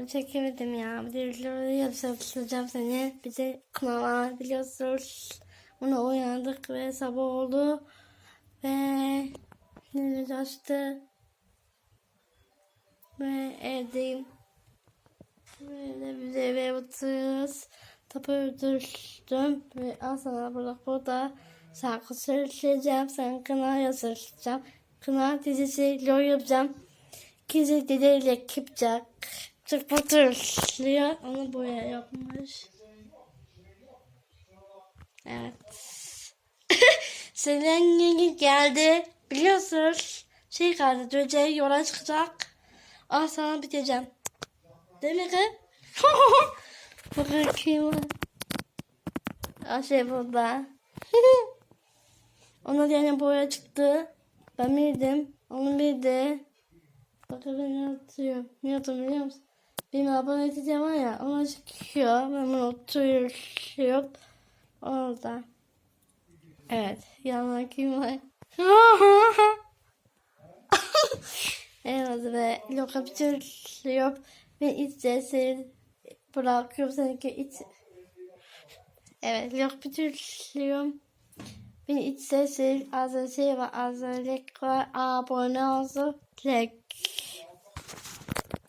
videoları çekemedim ya. Videoları yapacağım seni. Bize kınama biliyorsunuz. Ona uyandık ve sabah oldu. Ve neler açtı. Ve evdeyim. Böyle biz eve oturuyoruz. Tapu öldürdüm ve al sana burada burada şarkı söyleyeceğim. Sen kına yazacağım. Kına dizisi lol yapacağım. Kızı dedeliyle kipcak. Çok batırılıyor. Onu boya yapmış. Evet. Senin yenge geldi. Biliyorsunuz. Şey kaldı. Dönecek yola çıkacak. Al sana biteceğim. Değil mi kız? Bakın kim var? Aa şey burada. Ona yani boya çıktı. Ben bildim. Onu bildi. Bakın ben ne atıyorum. Ne atıyorum biliyor musun? Benim abone edeceğim var ya. Ona çıkıyor. Ben bunu oturuyorum. Orada. Evet. Yanına kim var? evet ve lokapitürlüyor. Ve iç sesini bırakıyorum. Seninki iç. Evet. Lokapitürlüyorum. Beni iç sesi az şey var. Az var. Abone olsun. Like